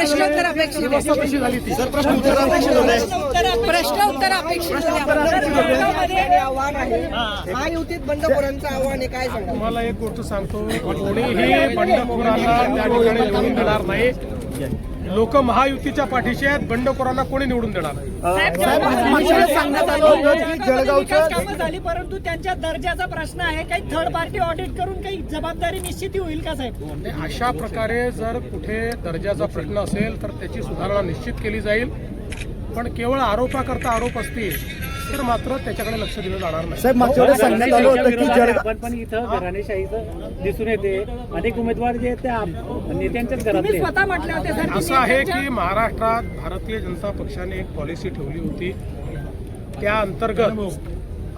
प्रश्न उत्तर अपेक्षित प्रश्न उत्तर अपेक्षित होते प्रश्न उत्तर अपेक्षित आहे. आव्हान आहे. महायुतीत बंडखोरांचं आव्हान आहे काय सांगा तुम्हाला एक गोष्ट सांगतो. कोणीही बंडखोरांना त्या ठिकाणी देणार नाही. लोक महायुतीच्या पाठीशी आहेत बंडखोरांना कोणी निवडून देणार झाली परंतु त्यांच्या दर्जाचा प्रश्न आहे. काही थर्ड पार्टी ऑडिट करून काही जबाबदारी निश्चिती होईल का साहेब? आणि अशा प्रकारे जर कुठे दर्जाचा प्रश्न असेल तर त्याची सुधारणा निश्चित केली जाईल. पण केवळ आरोपाकरता आरोप असतील तर मात्र त्याच्याकडे लक्ष दिलं जाणार नाही. साहेब मागच्या वेळेस सांगण्यात आलं होतं की जळगाव आपण पण इथं घराणेशाहीचं दिसून येते. अनेक उमेदवार जे आहेत ते आप- नेत्यांच्याच घरातले आहेत. स्वतः म्हटले होते सर की असं आहे नेत्यांच्या- की महाराष्ट्रात भारतीय जनता पक्षाने एक पॉलिसी ठेवली होती. त्या अंतर्गत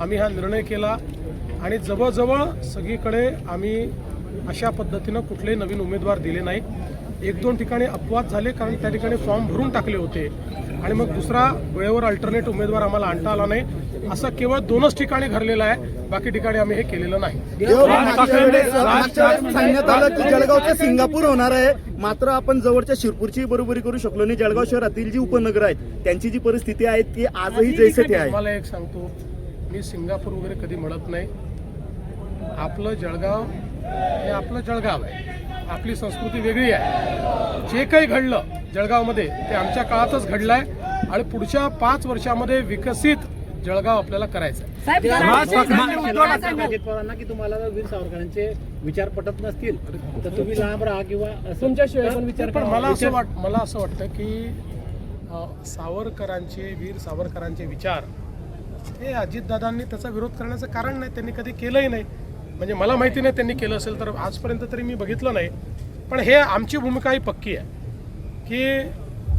आम्ही हा निर्णय केला आणि जवळजवळ सगळीकडे आम्ही अशा पद्धतीनं कुठलेही नवीन उमेदवार दिले नाही एक दोन ठिकाणी अपवाद झाले कारण त्या ठिकाणी फॉर्म भरून टाकले होते आणि मग दुसरा वेळेवर अल्टरनेट उमेदवार आम्हाला आणता आला नाही असं केवळ दोनच ठिकाणी घडलेलं आहे बाकी ठिकाणी आम्ही हे केलेलं नाही सांगण्यात आलं की जळगावचे सिंगापूर होणार आहे मात्र आपण जवळच्या शिरपूरची बरोबरी करू शकलो नाही जळगाव शहरातील जी उपनगर आहेत त्यांची जी परिस्थिती आहे ती आजही जैसे आहे तुम्हाला एक सांगतो मी सिंगापूर वगैरे कधी म्हणत नाही आपलं जळगाव हे आपलं जळगाव आहे आपली संस्कृती वेगळी आहे. जे काही घडलं जळगावमध्ये ते आमच्या काळातच घडलं आहे आणि पुढच्या पाच वर्षामध्ये विकसित जळगाव आपल्याला करायचं अजित पवारांना की तुम्हाला वीर सावरकरांचे विचार पटत नसतील तर तुम्ही लांब राहा किंवा तुमच्याशिवाय पण विचार पण. मला असं वाट मला असं वाटतं की सावरकरांचे वीर सावरकरांचे विचार हे अजितदादांनी त्याचा विरोध करण्याचं कारण नाही त्यांनी कधी केलंही नाही. म्हणजे मला माहिती नाही त्यांनी केलं असेल तर आजपर्यंत तरी मी बघितलं नाही. पण हे आमची भूमिका ही पक्की आहे की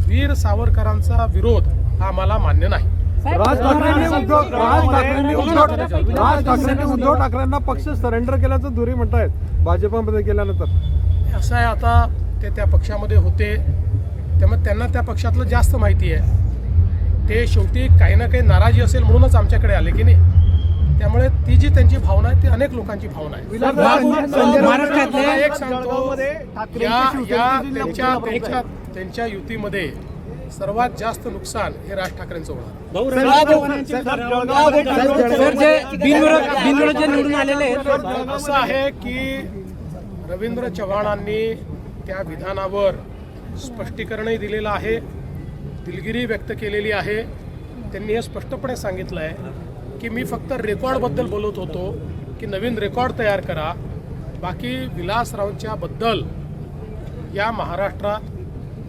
वीर सावरकरांचा विरोध हा मला मान्य नाही. राज ठाकरेंनी उद्धव राज ठाकरेंनी उद्धव राज ठाकरेंनी उद्धव ठाकरेंना पक्ष सरेंडर केल्याचं धुरी म्हणतायत. भाजपामध्ये गेल्यानंतर. असं आहे आता ते त्या पक्षामध्ये होते. त्यामुळे त्यांना त्या पक्षातलं जास्त माहिती आहे. ते शेवटी काही ना काही नाराजी असेल म्हणूनच आमच्याकडे आले की नाही? त्यामुळे ती जी त्यांची भावना आहे ती अनेक लोकांची भावना आहे. एक सांगतो या या त्यांच्या त्यांच्या युतीमध्ये सर्वात जास्त नुकसान हे राज ठाकरेंचं होणार. असं आहे की रवींद्र चव्हाणांनी त्या विधानावर स्पष्टीकरणही दिलेलं आहे दिलगिरी व्यक्त केलेली आहे. त्यांनी हे स्पष्टपणे सांगितलं आहे. की मी फक्त रेकॉर्डबद्दल बोलत होतो की नवीन रेकॉर्ड तयार करा. बाकी विलासरावांच्या बद्दल या महाराष्ट्रात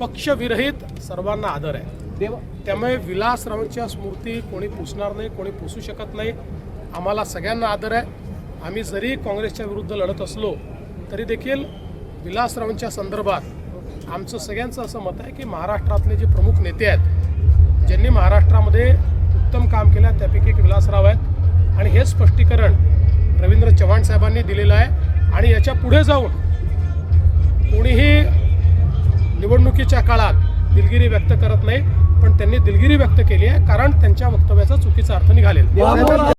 पक्षविरहित सर्वांना आदर आहे. त्यामुळे विलासरावांच्या स्मृती कोणी पुसणार नाही कोणी पुसू शकत नाही. आम्हाला सगळ्यांना आदर आहे. आम्ही जरी काँग्रेसच्या विरुद्ध लढत असलो तरी देखील विलासरावांच्या संदर्भात आमचं सगळ्यांचं असं मत आहे की महाराष्ट्रातले जे प्रमुख नेते आहेत ज्यांनी महाराष्ट्रामध्ये उत्तम काम केलं त्यापैकी एक विलासराव आहेत. आणि हे स्पष्टीकरण रवींद्र चव्हाण साहेबांनी दिलेलं आहे. आणि याच्यापुढे जाऊन कोणीही निवडणुकीच्या काळात दिलगिरी व्यक्त करत नाही पण त्यांनी दिलगिरी व्यक्त केली आहे कारण त्यांच्या वक्तव्याचा चुकीचा अर्थ निघालेला